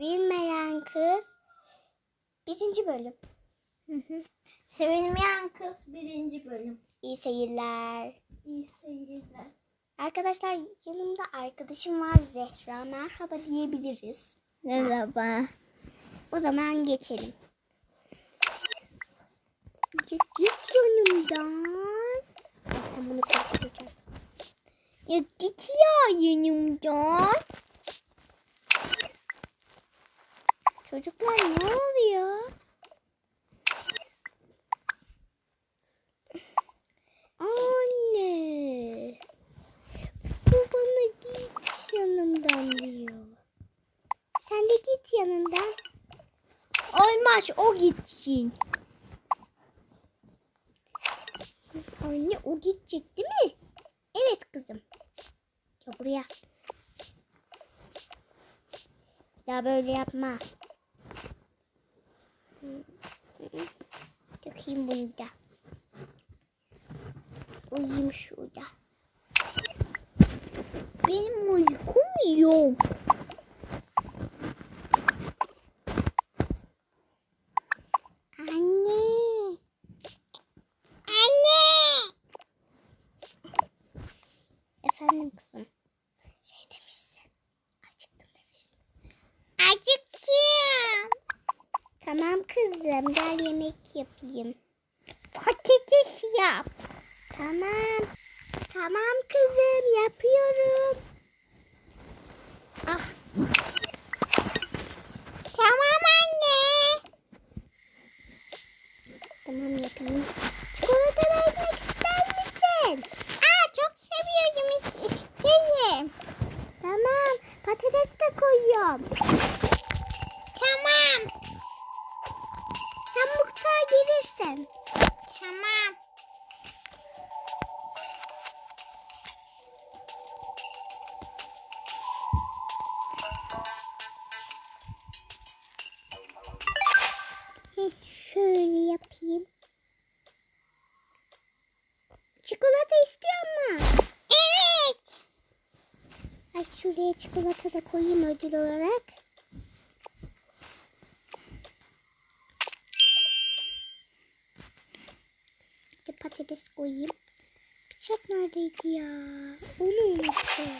Bilmeyen kız. Birinci bölüm. Sevilmeyen kız birinci bölüm. İyi seyirler. İyi seyirler. Arkadaşlar yanımda arkadaşım var Zehra. Merhaba diyebiliriz. Merhaba. O zaman geçelim. Git, git yanımdan. Ay, sen bunu konuşacaksın. Ya git ya yanımdan. Çocuklar ne oluyor? Anne. Bu bana git yanımdan diyor. Sen de git yanımdan. Olmaz o gitsin. Anne o gidecek değil mi? Evet kızım. Gel buraya. Daha böyle yapma. Takayım bunu da. Uyuyayım şurada. Benim uykum yok. Anne. Anne. Efendim kızım. Şey demişsin. Acıktım demişsin. Acıktım. Tamam kızım gel yemek yapayım. Patates yap. Tamam. Tamam kızım yapıyorum. Ah. Tamam anne. Tamam yapayım. Çikolata vermek ister misin? Aa çok seviyorum is- isterim. Tamam patates de koyuyorum. Tamam. Gelirsin. Tamam. Patates koyayım. Bıçak neredeydi ya? Onu unuttum.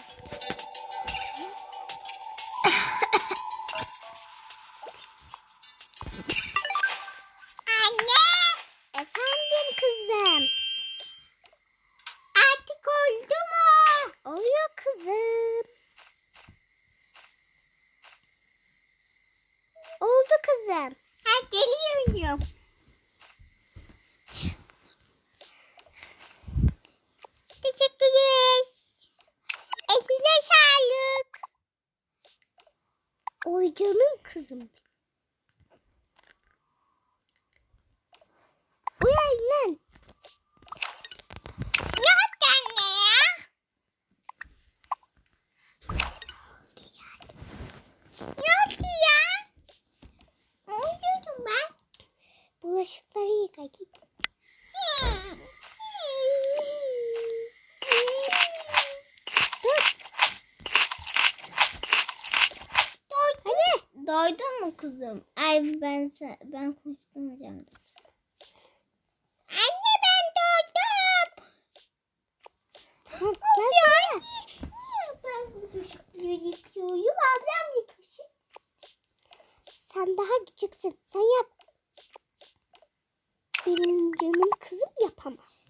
Git. Dur. Doydun mu kızım? Ay ben ben konuşturmayacağım. Anne ben. Tamam gel şuraya. Ben yıkıyorum. Ablam yıkasın. Sen daha küçüksün. Sen yap. Benim canım kızım yapamaz.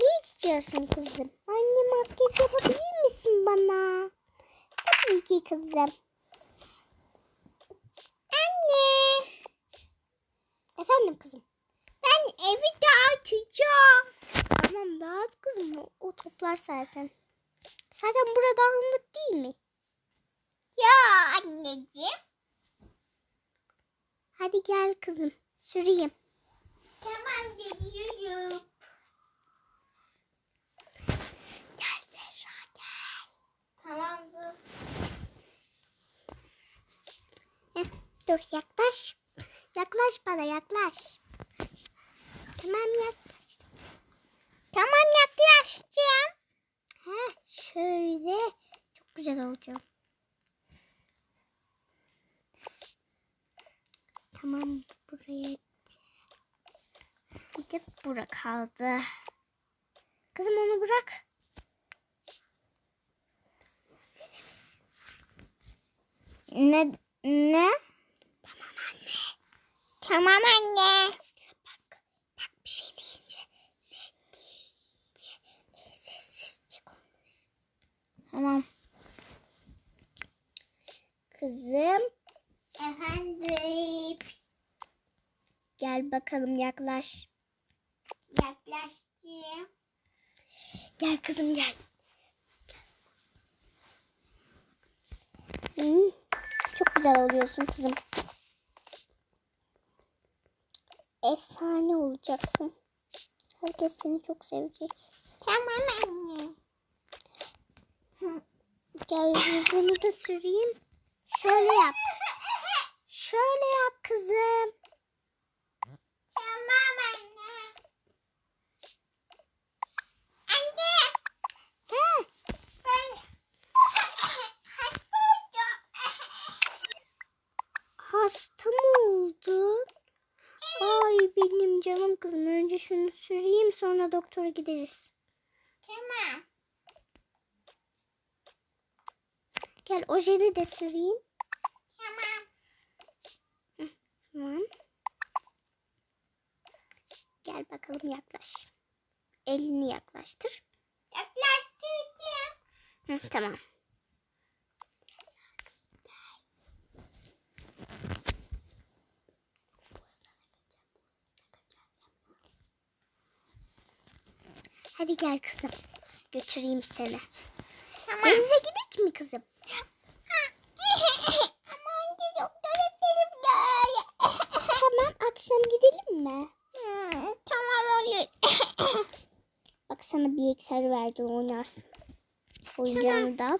Ne istiyorsun kızım? Anne maskesi yapabilir misin bana? Tabii ki kızım. Anne. Efendim kızım. Ben evi dağıtacağım. Tamam dağıt kızım. O, o toplar zaten. Zaten burada dağınık değil mi? Ya anneciğim. Hadi gel kızım. Süreyim. Tamam geliyorum. Gel Zehra gel. Tamamdır. Dur yaklaş. Yaklaş bana yaklaş. Tamam yaklaş. Tamam yaklaştım. Heh, şöyle. Çok güzel olacak. Tamam buraya. Bir de bura kaldı. Kızım onu bırak. Ne? Ne? Tamam anne. Tamam anne. Bak, bak bir şey deyince ne deyince e, sessizce konuş. Tamam. Kızım Efendim. gel bakalım yaklaş. Yaklaştım. Gel kızım gel. Hı, güzel oluyorsun kızım. Efsane olacaksın. Herkes seni çok sevecek. Tamam anne. Gel bunu da süreyim. Şöyle yap. Şöyle yap kızım. Tamam anne. Anne. He, Ben hasta oldum. hasta mı oldun? Ay benim canım kızım. Önce şunu süreyim sonra doktora gideriz. Tamam. Gel ojeli de süreyim. Tamam. Tamam. Gel bakalım yaklaş. Elini yaklaştır. Yaklaştırdım. Hı, tamam. Hadi gel kızım. Götüreyim seni. Tamam. Denize gidelim mi kızım? Ama önce doktora gidelim gel. Tamam akşam gidelim mi? Hmm, tamam olur. Bak sana bir ekser verdi oynarsın. Oyuncağını da al.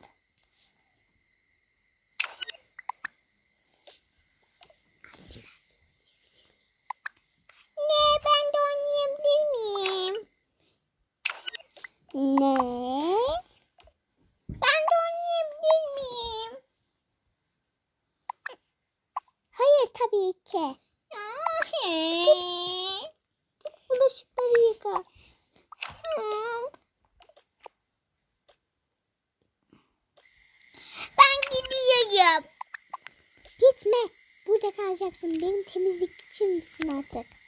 Ne ben de oynayabilir miyim? Ne? Ben de oynayabilir miyim? Hayır tabii ki. Git. Bulaşıkları yıka. Ben gidiyorum. Gitme. Burada kalacaksın. Benim temizlikçi misin artık?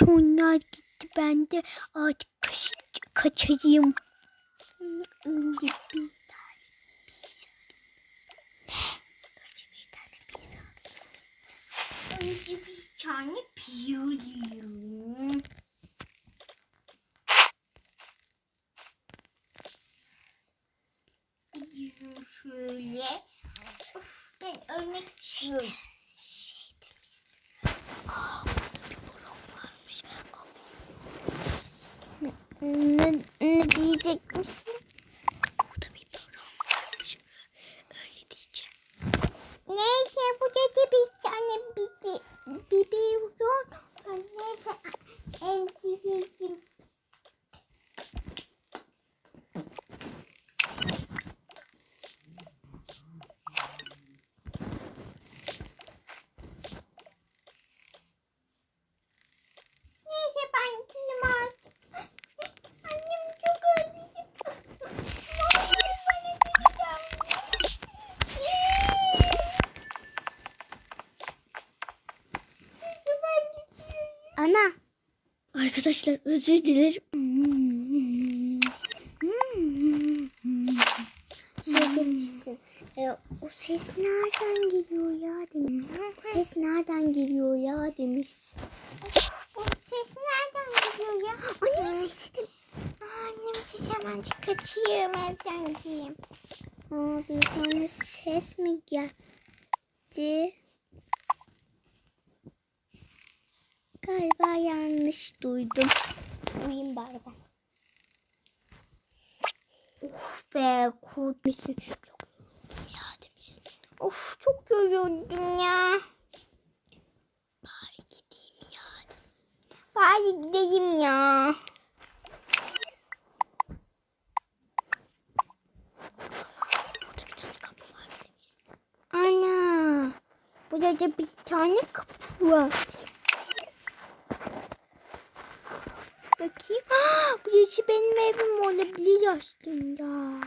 Sonlar gitti. Ben de artık kaç, kaçayım. Önce bir tane pizza alayım. Şöyle. Of, ben ölmek istiyorum. Ne, ne diyecekmişsin? Burada bir balon varmış. Öyle diyeceğim. Neyse bu dedi bir tane bir bir bir Neyse emzireyim. Neyse ben kendim artık. Annem çok özledim. Vallahi bana gideceğim. Ben gidiyorum. Ana. Arkadaşlar özür dilerim. Şey demişsin. E, o ses nereden geliyor ya demiş. O ses nereden geliyor ya demiş. O ses nereden geliyor ya? Annemin sesi demiş. Annem ses hemen kaçayım evden gideyim. Aa, bir tane ses mi geldi? Galiba yanlış duydum. Uyuyayım bari ben. Of be kurtmuşsun. Çok ya demişsin. Of çok yoruldum ya. Bari gideyim ya demişsin. Bari gideyim ya. Burada bir tane kapı var. Ana. Burada bir tane kapı var. Bakayım. Aa, burası benim evim olabilir aslında.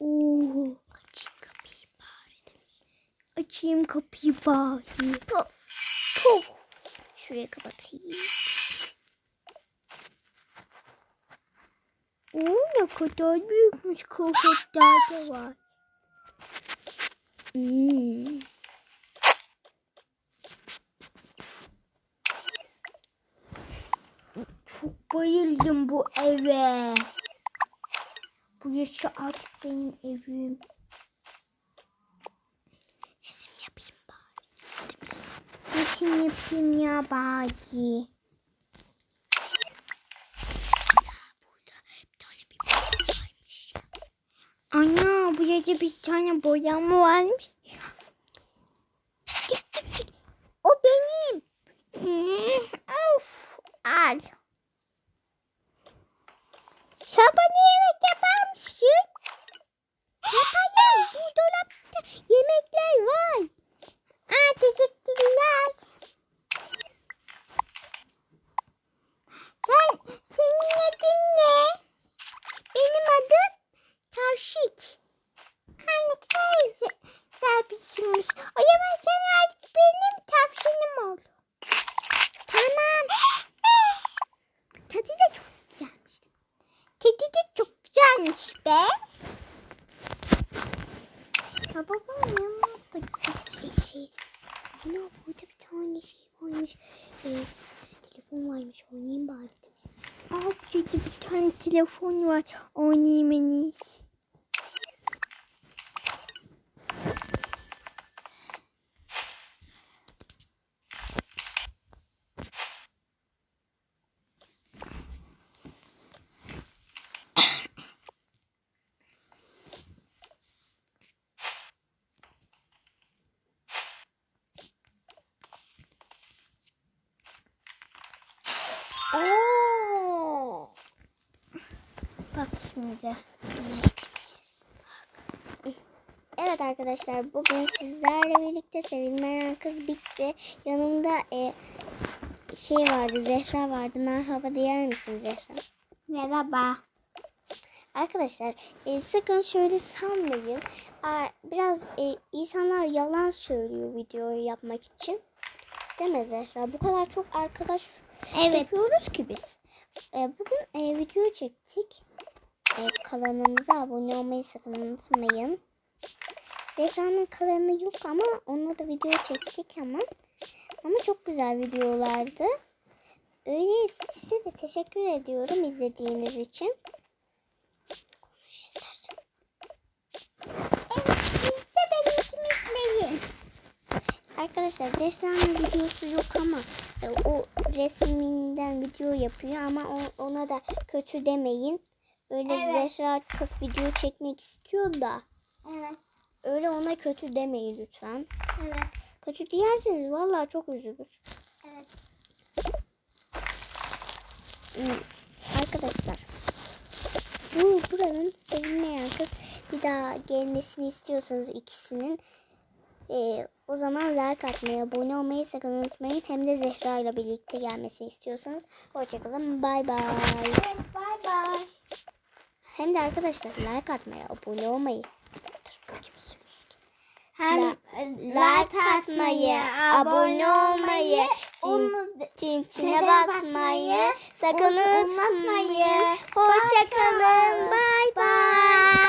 Oo. Açayım kapıyı bari. Açayım kapıyı bari. Puf. Puf. Şurayı kapatayım. Oo, ne kadar büyükmüş kroketler de var. Hmm. Çok bayıldım bu eve. Bu yaşı artık benim evim. Resim yapayım bari. Resim yapayım ya bari. Ana bu yaşı bir tane boyam mı varmış? O benim. Of. Al. Sen bana yemek yapar mısın? Yaparım. Bu dolapta yemekler var. Aa, teşekkürler. Sen, senin adın ne? Benim adım Tavşik. Ha ne kadar güzel- güzel bir isimmiş. O zaman sen artık benim tavşanım ol. Tamam. Tadı da çok güzelmiş. Tadı da çok güzelmiş be. Ya babam yanına da Şey. Ana burada bir tane şey varmış. Ee, telefon varmış. Oynayayım bari demişsin. Aa burada bir tane telefon var. Oynayayım en iyisi. Oo. Bak şimdi. Evet arkadaşlar bugün sizlerle birlikte Sevilmeyen Kız bitti. Yanımda e, şey vardı Zehra vardı. Merhaba diyer misin Zehra? Merhaba. Arkadaşlar e, sakın şöyle sanmayın. Biraz e, insanlar yalan söylüyor videoyu yapmak için. Değil mi Zehra? Bu kadar çok arkadaş Evet. yapıyoruz ki biz. E, bugün e, video çektik. Kanalımıza abone olmayı sakın unutmayın. Zehra'nın kanalı yok ama onunla da video çektik ama. Ama çok güzel videolardı. Öyle size de teşekkür ediyorum izlediğiniz için. Konuş istersen. Evet siz de benimkini izleyin. Arkadaşlar Zehra'nın videosu yok ama o resminden video yapıyor ama ona da kötü demeyin. Öyle Evet. Zehra çok video çekmek istiyor da Evet. öyle ona kötü demeyin lütfen. Evet. Kötü diyerseniz vallahi çok üzülür. Evet. Hmm, Arkadaşlar bu buranın sevilmeyen kız bir daha gelmesini istiyorsanız ikisinin e, o zaman like atmayı, abone olmayı sakın unutmayın. Hem de Zehra ile birlikte gelmesini istiyorsanız hoşçakalın. Bay bay. Evet. Bay bay. Hem de arkadaşlar like atmaya, abone olmayı. Hem like atmayı, abone olmayı, onu tintine basmayı sakın unutmayın. Hoşçakalın. Bay bay.